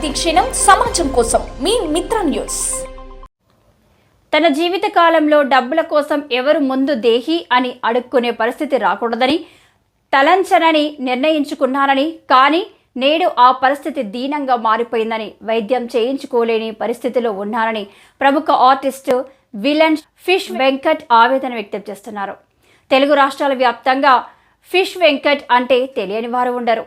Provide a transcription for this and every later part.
ప్రతిక్షణం సమాజం కోసం మీ మిత్ర న్యూస్. తన జీవిత కాలంలో డబ్బుల కోసం ఎవరు ముందు దేహి అని అడుక్కునే పరిస్థితి రాకూడదని తలంచనని నిర్ణయించుకున్నానని కానీ నేడు ఆ పరిస్థితి దీనంగా మారిపోయిందని వైద్యం చేయించుకోలేని పరిస్థితిలో ఉన్నారని ప్రముఖ ఆర్టిస్టు విలన్ ఫిష్ వెంకట్ ఆవేదన వ్యక్తం చేస్తున్నారు. తెలుగు రాష్ట్రాల వ్యాప్తంగా ఫిష్ వెంకట్ అంటే తెలియని వారు ఉండరు.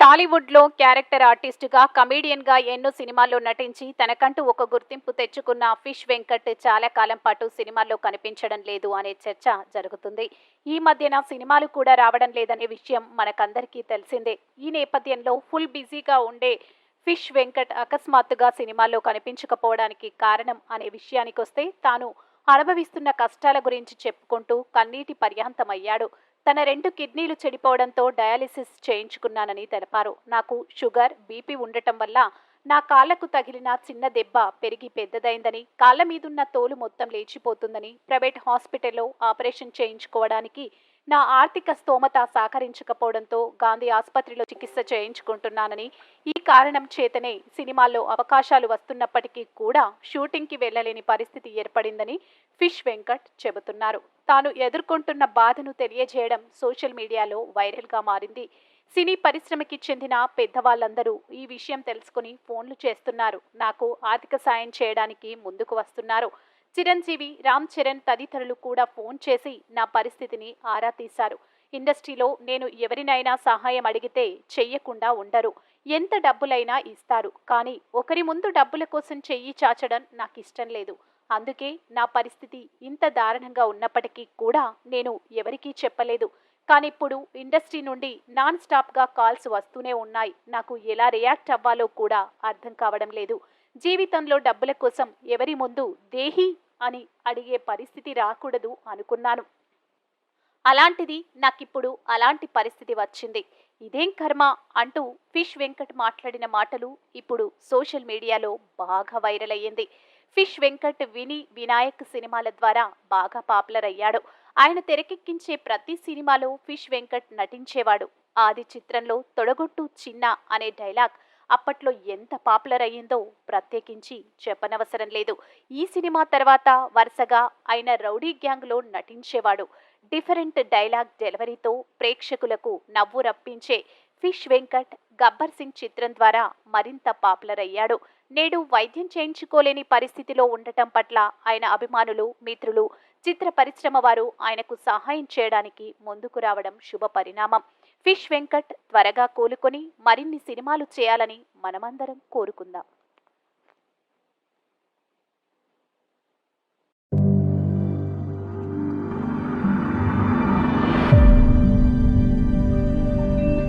టాలీవుడ్లో క్యారెక్టర్ ఆర్టిస్టుగా కమీడియన్గా ఎన్నో సినిమాల్లో నటించి తనకంటూ ఒక గుర్తింపు తెచ్చుకున్న ఫిష్ వెంకట్ చాలా కాలం పాటు సినిమాల్లో కనిపించడం లేదు అనే చర్చ జరుగుతుంది. ఈ మధ్యన సినిమాలు కూడా రావడం లేదనే విషయం మనకందరికీ తెలిసిందే. ఈ నేపథ్యంలో ఫుల్ బిజీగా ఉండే ఫిష్ వెంకట్ అకస్మాత్తుగా సినిమాల్లో కనిపించకపోవడానికి కారణం అనే విషయానికొస్తే తాను అనుభవిస్తున్న కష్టాల గురించి చెప్పుకుంటూ కన్నీటి పర్యాంతమయ్యాడు. తన రెండు కిడ్నీలు చెడిపోవడంతో డయాలిసిస్ చేయించుకున్నానని తెలిపారు. నాకు షుగర్ బీపీ ఉండటం వల్ల నా కాళ్ళకు తగిలిన చిన్న దెబ్బ పెరిగి పెద్దదైందని కాళ్ళ మీదున్న తోలు మొత్తం లేచిపోతుందని ప్రైవేట్ హాస్పిటల్లో ఆపరేషన్ చేయించుకోవడానికి నా ఆర్థిక స్తోమత సహకరించకపోవడంతో గాంధీ ఆసుపత్రిలో చికిత్స చేయించుకుంటున్నానని ఈ కారణం చేతనే సినిమాల్లో అవకాశాలు వస్తున్నప్పటికీ కూడా షూటింగ్కి వెళ్ళలేని పరిస్థితి ఏర్పడిందని ఫిష్ వెంకట్ చెబుతున్నారు. తాను ఎదుర్కొంటున్న బాధను తెలియజేయడం సోషల్ మీడియాలో వైరల్గా మారింది. సినీ పరిశ్రమకి చెందిన పెద్దవాళ్ళందరూ ఈ విషయం తెలుసుకుని ఫోన్లు చేస్తున్నారు. నాకు ఆర్థిక సాయం చేయడానికి ముందుకు వస్తున్నారు. చిరంజీవి రామ్ చరణ్ తదితరులు కూడా ఫోన్ చేసి నా పరిస్థితిని ఆరా తీశారు. ఇండస్ట్రీలో నేను ఎవరినైనా సహాయం అడిగితే చెయ్యకుండా ఉండరు. ఎంత డబ్బులైనా ఇస్తారు. కానీ ఒకరి ముందు డబ్బుల కోసం చెయ్యి చాచడం నాకు ఇష్టం లేదు. అందుకే నా పరిస్థితి ఇంత దారుణంగా ఉన్నప్పటికీ కూడా నేను ఎవరికీ చెప్పలేదు. కానీ ఇప్పుడు ఇండస్ట్రీ నుండి నాన్ స్టాప్గా కాల్స్ వస్తూనే ఉన్నాయి. నాకు ఎలా రియాక్ట్ అవ్వాలో కూడా అర్థం కావడం లేదు. జీవితంలో డబ్బుల కోసం ఎవరి ముందు దేహి అని అడిగే పరిస్థితి రాకూడదు అనుకున్నాను. అలాంటిది నాకిప్పుడు అలాంటి పరిస్థితి వచ్చింది. ఇదేం కర్మ? అంటూ ఫిష్ వెంకట్ మాట్లాడిన మాటలు ఇప్పుడు సోషల్ మీడియాలో బాగా వైరల్ అయ్యింది. ఫిష్ వెంకట్ విని వినాయక్ సినిమాల ద్వారా బాగా పాపులర్ అయ్యాడు. ఆయన తెరకెక్కించే ప్రతి సినిమాలో ఫిష్ వెంకట్ నటించేవాడు. ఆది చిత్రంలో తొడగొట్టు చిన్న అనే డైలాగ్ అప్పట్లో ఎంత పాపులర్ అయ్యిందో ప్రత్యేకించి చెప్పనవసరం లేదు. ఈ సినిమా తర్వాత వరుసగా ఆయన రౌడీ గ్యాంగ్లో నటించేవాడు. డిఫరెంట్ డైలాగ్ డెలివరీతో ప్రేక్షకులకు నవ్వు రప్పించే ఫిష్ వెంకట్ గబ్బర్ సింగ్ చిత్రం ద్వారా మరింత పాపులర్ అయ్యాడు. నేడు వైద్యం చేయించుకోలేని పరిస్థితిలో ఉండటం పట్ల ఆయన అభిమానులు మిత్రులు చిత్ర పరిశ్రమ వారు ఆయనకు సహాయం చేయడానికి ముందుకు రావడం శుభ పరిణామం ఫిష్ వెంకట్ త్వరగా కోలుకొని మరిన్ని సినిమాలు చేయాలని మనమందరం కోరుకుందాం.